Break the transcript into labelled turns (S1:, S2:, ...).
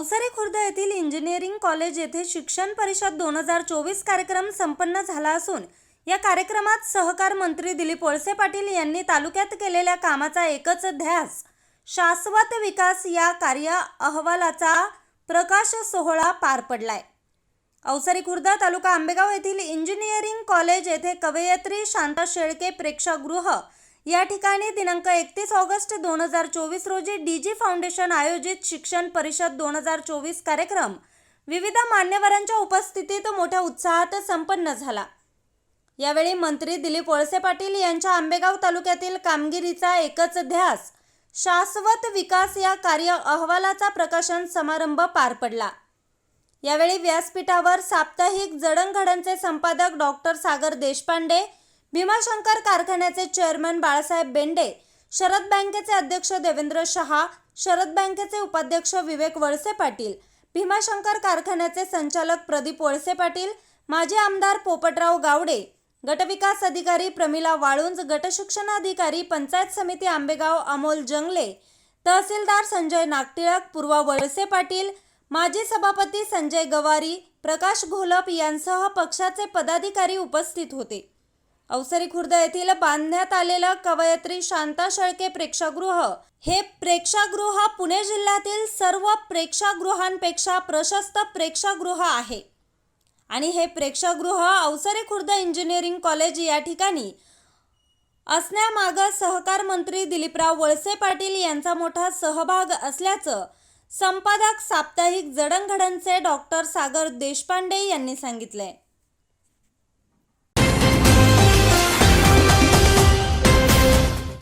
S1: अवसरे खुर्द येथील engineering college येथे शिक्षण परिषद दोन हजार चोवीस कार्यक्रम संपन्न झाला असून या कार्यक्रमात सहकार मंत्री दिलीप वळसे पाटील यांनी तालुक्यात केलेल्या कामाचा एकच ध्यास शाश्वत विकास या कार्य अहवालाचा प्रकाश सोहळा पार पडलाय. अवसरी खुर्द तालुका आंबेगाव येथील इंजिनिअरिंग कॉलेज येथे कवयित्री शांता शेळके प्रेक्षागृह या ठिकाणी दिनांक एकतीस ऑगस्ट दोन हजार चोवीस रोजी डी जी फाउंडेशन आयोजित शिक्षण परिषद दोन हजार चोवीस कार्यक्रम विविध मान्यवरांच्या उपस्थितीत मोठ्या उत्साहात संपन्न झाला. यावेळी मंत्री दिलीप वळसे पाटील यांच्या आंबेगाव तालुक्यातील कामगिरीचा एकच ध्यास शाश्वत विकास या कार्य अहवालाचा प्रकाशन समारंभ पार पडला. यावेळी व्यासपीठावर साप्ताहिक जडणघडणचे संपादक डॉक्टर सागर देशपांडे भीमाशंकर कारखान्याचे चेअरमन बाळासाहेब बेंडे शरद बँकेचे अध्यक्ष देवेंद्र शहा शरद बँकेचे उपाध्यक्ष विवेक वळसे पाटील भीमाशंकर कारखान्याचे संचालक प्रदीप वळसे पाटील माजी आमदार पोपटराव गावडे गटविकास अधिकारी प्रमिला वाळुंज गटशिक्षणाधिकारी पंचायत समिती आंबेगाव अमोल जंगले तहसीलदार संजय नागटिळक पूर्वा वळसे पाटील माजी सभापती संजय गवारी प्रकाश घोलप यांसह पक्षाचे पदाधिकारी उपस्थित होते. अवसरी खुर्द येथील बांधण्यात आलेलं कवयित्री शांता शेळके प्रेक्षागृह. हे प्रेक्षागृह पुणे जिल्ह्यातील सर्व प्रेक्षागृहांपेक्षा प्रशस्त प्रेक्षागृह आहे. आणि हे प्रेक्षागृह अवसरे खुर्द इंजिनिअरिंग कॉलेज या ठिकाणी असण्यामागं सहकार मंत्री दिलीपराव वळसे पाटील यांचा मोठा सहभाग असल्याचं संपादक साप्ताहिक जडणघडणचे डॉक्टर सागर देशपांडे यांनी सांगितले